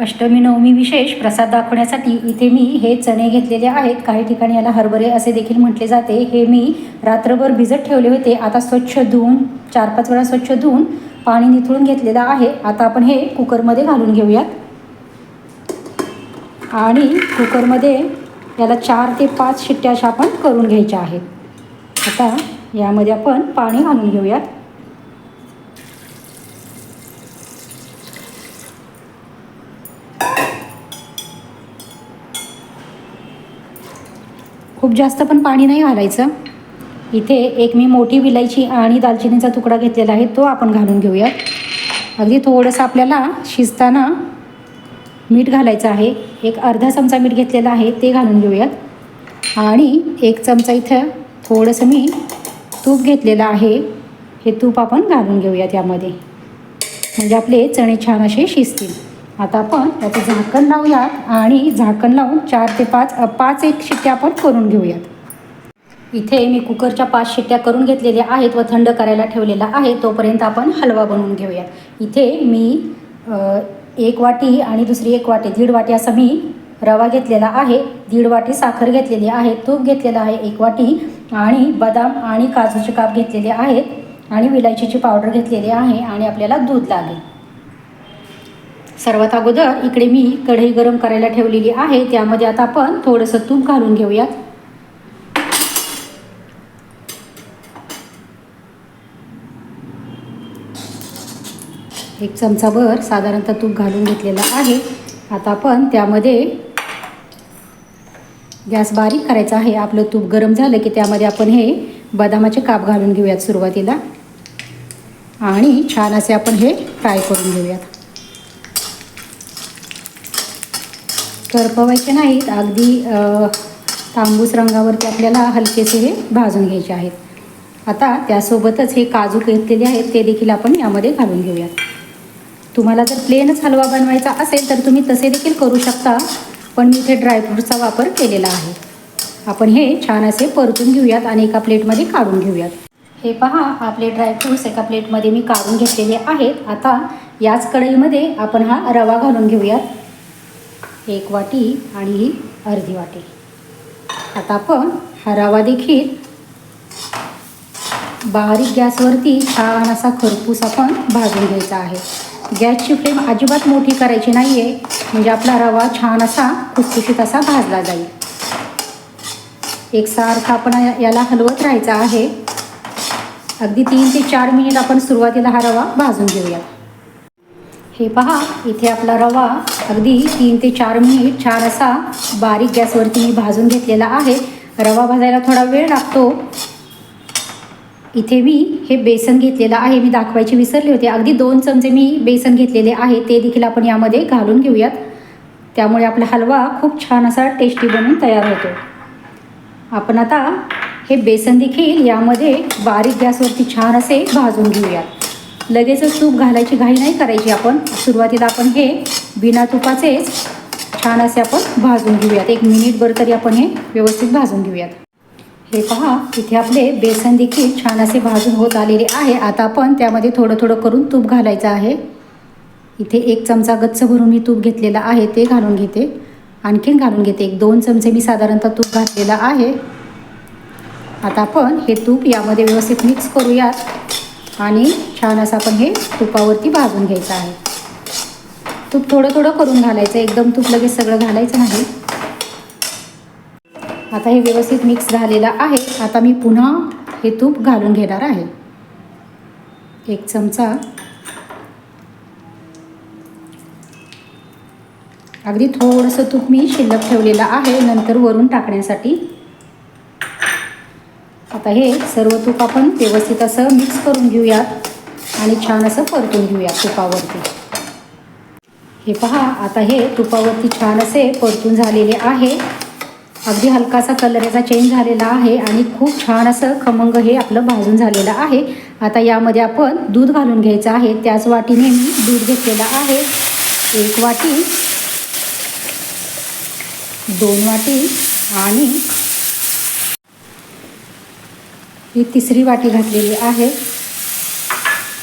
अष्टमी नवमी विशेष प्रसाद दाखवण्यासाठी इथे मी हे चणे घेतलेले आहेत. काही ठिकाणी याला हरभरे असे देखील म्हटले जाते. हे मी रात्रभर भिजत ठेवले होते. आता स्वच्छ धुवून चार पाच वेळा स्वच्छ धुवून पाणी निथळून घेतलेलं आहे. आता आपण हे कुकरमध्ये घालून घेऊयात. आणि कुकरमध्ये याला चार ते पाच शिट्ट्या अशा आपण करून घ्यायच्या आहेत. आता यामध्ये आपण पाणी घालून घेऊयात. खूप जास्त पण पाणी नाही घालायचं. इथे एक मी मोठी विलायची आणि दालचिनीचा तुकडा घेतलेला आहे तो आपण घालून घेऊयात अगदी थोडंसं आपल्याला शिजताना मीठ घालायचं आहे. एक अर्धा चमचा मीठ घेतलेला आहे ते घालून घेऊयात. आणि एक चमचा इथं थोडंसं मी तूप घेतलेलं आहे. हे तूप आपण घालून घेऊयात यामध्ये. म्हणजे आपले चणे छान असे शिजतील. आता आपण त्याचं झाकण लावूयात आणि झाकण लावून चार ते पाच पाच एक शिट्ट्या आपण करून घेऊयात. इथे मी कुकरच्या पाच शिट्ट्या करून घेतलेल्या आहेत व थंड करायला ठेवलेला आहे तोपर्यंत आपण हलवा बनवून घेऊयात. इथे मी एक वाटी आणि दुसरी एक वाटी दीड वाटी असा मी रवा घेतलेला आहे दीड वाटी साखर घेतलेली आहे तूप घेतलेलं आहे एक वाटी आणि बदाम आणि काजूचे काप घेतलेले आहेत आणि विलायचीची पावडर घेतलेली आहे आणि आपल्याला दूध लागेल. सर्वात अगोदर इकडे मी कढई गरम करायला ठेवलेली आहे त्यामध्ये आता आपण थोडंसं तूप घालून घेऊयात. एक चमचाभर साधारणतः तूप घालून घेतलेलं आहे. आता आपण त्यामध्ये गॅस बारीक करायचा आहे. आपलं तूप गरम झालं की त्यामध्ये आपण हे बदामाचे काप घालून घेऊयात सुरुवातीला. आणि छान असे आपण हे फ्राय करून घेऊयात. करपवायचे नाहीत. अगदी तांबूस रंगावरती आपल्याला हलकेसे हे भाजून घ्यायचे आहेत. आता त्यासोबतच हे काजू घेतलेले आहेत ते देखील आपण यामध्ये घालून घेऊयात. तुम्हाला जर प्लेनच हलवा बनवायचा असेल तर तुम्ही तसे देखील करू शकता पण मी इथे ड्रायफ्रूटचा वापर केलेला आहे. आपण हे छान असे परतून घेऊयात आणि एका प्लेटमध्ये काढून घेऊयात. हे पहा आपले ड्रायफ्रूट्स एका प्लेटमध्ये मी काढून घेतलेले आहेत. आता याच कढईमध्ये आपण हा रवा घालून घेऊयात. एक वाटी आणि ही अर्धी वाटी. आता आपण हा रवा देखील. बारीक गॅसवरती छान असा खरपूस आपण भाजून घ्यायचा आहे. गॅसची फ्लेम अजिबात मोठी करायची नाही आहे म्हणजे आपला रवा छान असा खुसखुशीत असा भाजला जाईल. एकसारखा आपण याला हलवत राहायचा आहे. अगदी तीन ते चार मिनिट आपण सुरुवातीला हा रवा भाजून घेऊया हे पहा इथे आपला रवा अगदी तीन ते चार मिनिट छान असा बारीक गॅसवरती मी भाजून घेतलेला आहे. रवा भाजायला थोडा वेळ लागतो. इथे मी हे बेसन घेतलेलं आहे. मी दाखवायचे विसरले होते. अगदी दोन चमचे मी बेसन घेतलेले आहे. ते देखील आपण यामध्ये घालून घेऊयात. त्यामुळे आपला हलवा खूप छान असा टेस्टी बनून तयार होतो. आपण आता हे बेसन देखील यामध्ये बारीक गॅसवरती छान असे भाजून घेऊयात. लगेचच तूप घालायची घाई नाही करायची आपण. सुरुवातीला आपण हे बिना तुपाचेच छान असे आपण भाजून घेऊयात. एक मिनिटभर तरी आपण हे व्यवस्थित भाजून घेऊयात. हे पहा इथे आपले बेसन देखील छान असे भाजून होत आलेले आहे. आता आपण त्यामध्ये थोडं थोडं करून तूप घालायचं आहे. इथे एक चमचा गच्च भरून मी तूप घेतलेला आहे ते घालून घेते. आणखीन घालून घेते. एक दोन चमचे मी साधारणतः तूप घातलेलं आहे. आता आपण हे तूप यामध्ये व्यवस्थित मिक्स करूयात आणि छान असं आपण हे तुपावरती भाजून घ्यायचं आहे. तूप थोडं थोडं करून घालायचं. एकदम तूप लगेच सगळं घालायचं नाही. आता हे व्यवस्थित मिक्स झालेलं आहे. आता मी पुन्हा हे तूप घालून घेणार आहे. एक चमचा. अगदी थोडंसं तूप मी शिल्लक ठेवलेलं आहे. नंतर वरून टाकण्यासाठी. आता हे सर्व तूप आपण व्यवस्थित असं मिक्स करून घेऊयात. आणि छान असं परतून घेऊयात तुपावरती. हे पहा आता हे तुपावरती छान असे परतून झालेले आहे. अगदी हलकासा कलर याचा चेंज झालेला आहे आणि खूप छान असं खमंग हे आपलं भाजून झालेलं आहे. आता यामध्ये आपण दूध घालून घ्यायचं आहे. त्याच वाटीने मी दूध घेतलेलं आहे. एक वाटी दोन वाटी आणि ही तिसरी वाटी घातलेली आहे.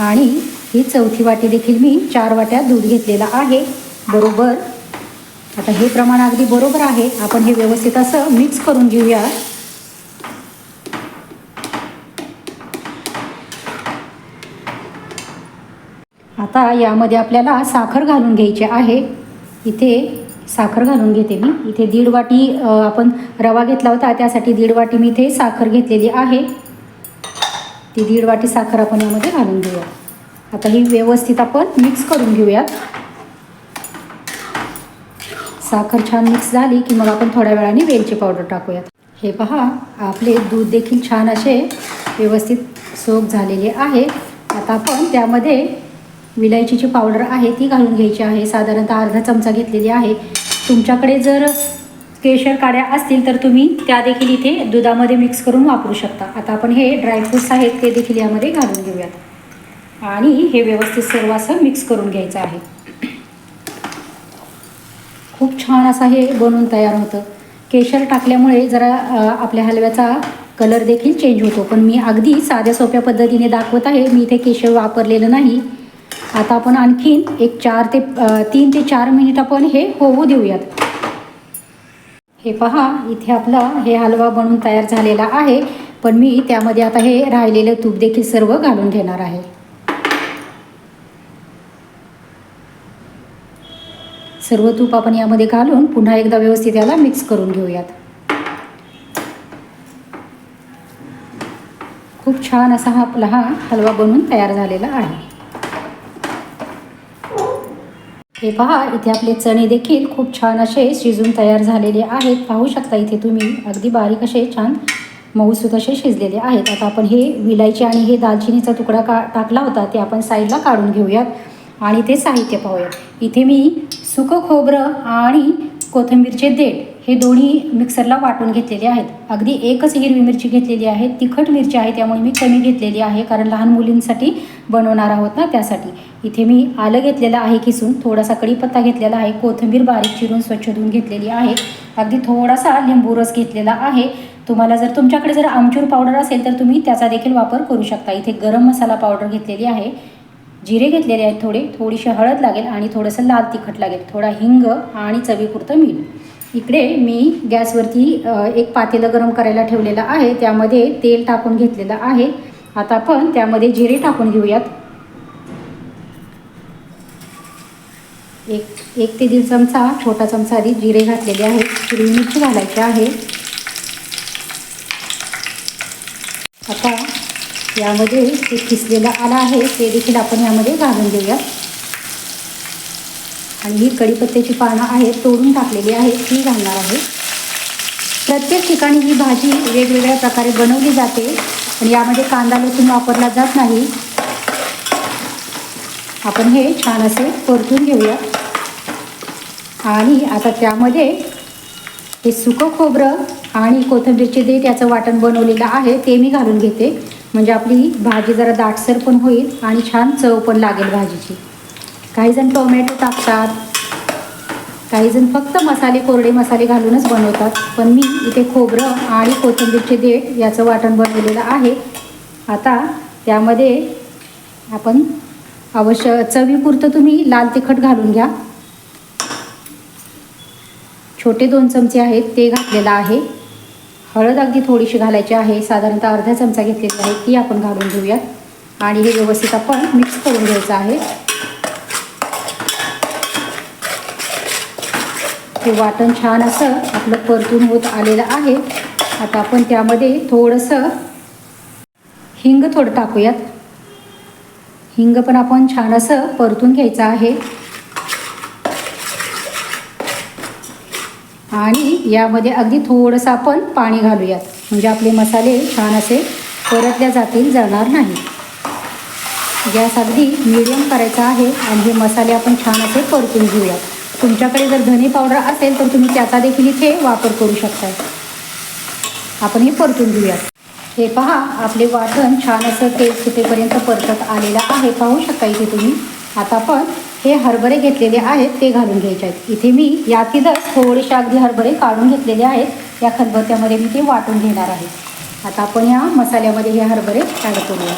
आणि ही चौथी वाटी देखील मी चार वाट्या दूध घेतलेलं आहे. बरोबर? आता हे प्रमाण अगदी बरोबर आहे. आपण हे व्यवस्थित असं मिक्स करून घेऊया. आता यामध्ये आपल्याला साखर घालून घ्यायची आहे. इथे साखर घालून घेते मी. इथे दीड वाटी आपण रवा घेतला होता. त्यासाठी दीड वाटी मी इथे साखर घेतलेली आहे. ती दीड वाटी साखर आपण यामध्ये घालून घेऊया. आता ही व्यवस्थित आपण मिक्स करून घेऊयात. साखर छान मिक्स झाली की मग आपण थोड्या वेळाने वेलची पावडर टाकूयात. हे पहा आपले दूध देखील छान असे व्यवस्थित सोक झालेले आहे. आता आपण त्यामध्ये विलायचीची पावडर आहे ती घालून घ्यायची आहे. साधारणतः अर्धा चमचा घेतलेली आहे. तुमच्याकडे जर केशर काड्या असतील तर तुम्ही त्या देखील इथे दुधामध्ये मिक्स करून वापरू शकता. आता आपण हे ड्रायफ्रूट्स आहेत ते देखील यामध्ये घालून घेऊयात. आणि हे व्यवस्थित सर्व असं मिक्स करून घ्यायचं आहे. खूप छान असं हे बनवून तयार होतं. केशर टाकल्यामुळे जरा आपल्या हलव्याचा कलर देखील चेंज होतो. पण मी अगदी साध्या सोप्या पद्धतीने दाखवत आहे. मी इथे केशर वापरलेलं नाही. आता आपण आणखीन एक चार ते तीन ते चार मिनिट आपण हे होऊ देऊयात. हे पहा इथे आपला हे हलवा बनवून तयार झालेला आहे. पण मी त्यामध्ये आता हे राहिलेलं तूप देखील सर्व घालून घेणार आहे. सर्व तूप आपण यामध्ये घालून पुन्हा एकदा व्यवस्थित याला मिक्स करून घेऊयात. खूप छान असा हा आपला हा हलवा बनवून तयार झालेला आहे. हे पहा इथे आपले चणे देखील खूप छान असे शिजून तयार झालेले आहेत. पाहू शकता इथे तुम्ही अगदी बारीक असे छान मऊसूत असे शिजलेले आहेत. आता आपण हे विलायची आणि हे दालचिनीचा तुकडा का टाकला होता ते आपण साईडला काढून घेऊयात. आणि ते साहित्य पाहूयात. इथे मी सुकं खोबरं आणि कोथिंबीरचे देठ हे दोन्ही मिक्सरला वाटून घेतलेले आहेत. अगदी एकच हिरवी मिरची घेतलेली आहे. तिखट मिरची आहे त्यामुळे मी कमी घेतलेली आहे कारण लहान मुलींसाठी बनवणार आहोत ना त्यासाठी. इथे मी आलं घेतलेलं आहे किसून थोडासा कढीपत्ता घेतलेला आहे कोथिंबीर बारीक चिरून स्वच्छ धुवून घेतलेली आहे. अगदी थोडासा लिंबू रस घेतलेला आहे. तुम्हाला जर तुमच्याकडे जर आमचूर पावडर असेल तर तुम्ही त्याचा देखील वापर करू शकता. इथे गरम मसाला पावडर घेतलेली आहे. जिरे घेतलेले आहेत थोडे थोडीशी हळद लागेल आणि थोडंसं लाल तिखट लागेल. थोडा हिंग आणि चवीपुरतं मीठ. इकडे मी गॅसवरती एक पातेलं गरम करायला ठेवलेलं आहे. त्यामध्ये तेल टाकून घेतलेलं आहे. आता आपण त्यामध्ये जिरे टाकून घेऊयात. एक एक ते दीड चमचा छोटा चमचा आधी जिरे घातलेले आहेत. हिरवी मिरची घालायची आहे आता यामध्ये जे किसलेलं आलं आहे. ते देखील आपण यामध्ये घालून देऊया आणि ही कढीपत्त्याची पानं आहेत तोडून टाकलेली आहेत ती घालणार आहे. प्रत्येक ठिकाणी ही भाजी वेगवेगळ्या प्रकारे बनवली जाते पण यामध्ये कांदा लसूण वापरला जात नाही. आपण हे छान असे परतून घेऊया. आणि आता त्यामध्ये हे सुकं खोबरं आणि कोथिंबीरचे देठ याचं वाटण बनवलेलं आहे ते मी घालून घेते. म्हणजे आपली भाजी जरा दाटसर पण होईल आणि छान चव पण लागेल भाजीची. काही जण टोमॅटो टाकतात. काही जण फक्त मसाले कोरडे मसाले घालूनच बनवतात. पण मी इथे खोबरं आणि कोथिंबीरचे देठ याचं वाटण बनवलेलं आहे. आता त्यामध्ये आपण अवश्य चवीपुरतं तुम्ही लाल तिखट घालून घ्या. छोटे दोन चमचे आहेत ते घातलेलं आहे. हळद अगदी थोडीशी घालायची आहे. साधारणतः अर्धा चमचा घेतलेली आहे ती आपण घालून घेऊयात. आणि हे व्यवस्थित आपण मिक्स करून घ्यायचं आहे. हे वाटण छान असं आपलं परतून होत आलेलं आहे. आता आपण त्यामध्ये थोडंसं हिंग थोडं टाकूयात. हिंग पण आपण छान असं परतून घ्यायचं आहे. आणि यामध्ये अगदी थोडंसं आपण पाणी घालूयात. म्हणजे आपले मसाले छान असे परतल्या जातील जाणार नाही गॅस अगदी मिडियम करायचा आहे आणि हे मसाले आपण छान असे परतून घेऊयात. तुमच्याकडे जर धने पावडर असेल तर तुम्ही त्याचा देखील इथे वापर करू शकता आपण हे परतून घेऊयात. हे पहा आपले वाटण छान असं तेल सुटेपर्यंत परतत आलेलं आहे. पाहू शकता इथे तुम्ही. आता आपण हे हरभरे घेतलेले आहेत ते घालून घ्यायचे आहेत. इथे मी यातीलच थोडेसे अगदी हरभरे काढून घेतलेले आहेत. या खलबत्त्यामध्ये मी ते वाटून घेणार आहे. आता आपण या मसाल्यामध्ये हे हरभरे ॲड करूया.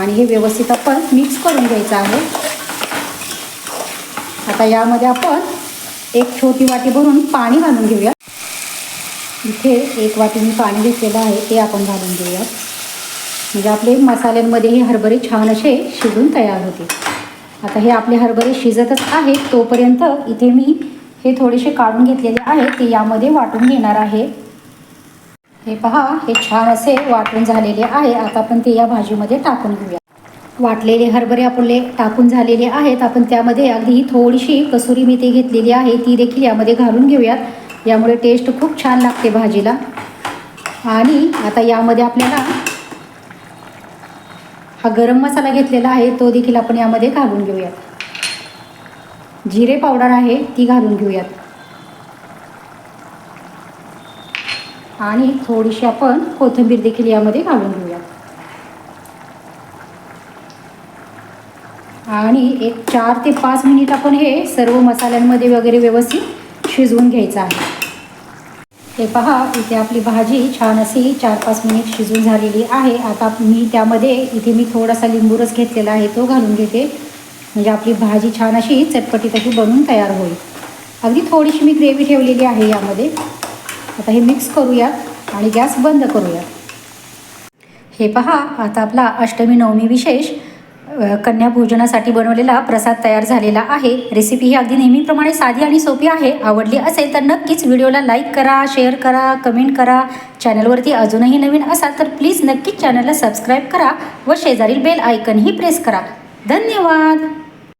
आणि हे व्यवस्थित आपण मिक्स करून घ्यायचं आहे. आता यामध्ये आपण एक छोटी वाटी भरून पाणी घालून घेऊया इथे एक वाटी मी पाणी घेतलेलं आहे ते आपण घालून घेऊयात. म्हणजे आपले मसाल्यांमध्ये हे हरभरे छान असे शिजून तयार होते आता हे आपले हरभरे शिजतच आहेत तोपर्यंत इथे मी हे थोडेसे काढून घेतलेले आहे ते यामध्ये वाटून घेणार आहे. हे पहा हे छान असे वाटून झालेले आहे. आता आपण ते या भाजीमध्ये टाकून घेऊया. वाटलेले हरभरे आपले टाकून झालेले आहेत. आपण त्यामध्ये अगदी थोडीशी कसुरी मेथी घेतलेली आहे ती देखील यामध्ये घालून घेऊयात. यामुळे टेस्ट खूप छान लागते भाजीला. आणि आता यामध्ये आपल्याला हा गरम मसाला घेतलेला आहे तो देखील आपण यामध्ये घालून घेऊयात. जिरे पावडर आहे ती घालून घेऊयात. आणि थोडीशी आपण कोथिंबीर देखील यामध्ये घालून घेऊयात. आणि एक चार ते पाच मिनिट आपण हे सर्व मसाल्यांमध्ये वगैरे व्यवस्थित शिजवून घ्यायचं आहे. हे पहा इथे आपली भाजी छान अशी चार पाच मिनिट शिजून झालेली आहे. आता मी त्यामध्ये इथे मी थोडासा लिंबूरस घेतलेला आहे तो घालून घेते. म्हणजे आपली भाजी छान अशी चटपटीत अशी बनून तयार होईल. अगदी थोडीशी मी ग्रेव्ही ठेवलेली आहे यामध्ये. आता हे मिक्स करूयात आणि गॅस बंद करूयात. हे पहा आता आपला अष्टमी नवमी विशेष. कन्याभोजनासाठी कन्या भोजनासाठी बनवलेला प्रसाद तयार झालेला आहे. रेसिपी ही अगदी नेहमीप्रमाणे साधी आणि सोपी आहे. आवडली असेल तर नक्कीच व्हिडिओला लाईक करा शेअर करा कमेंट करा. चॅनलवरती अजूनही नवीन असाल तर प्लीज नक्कीच चॅनलला सबस्क्राईब करा व शेजारील बेल आयकनही प्रेस करा. धन्यवाद!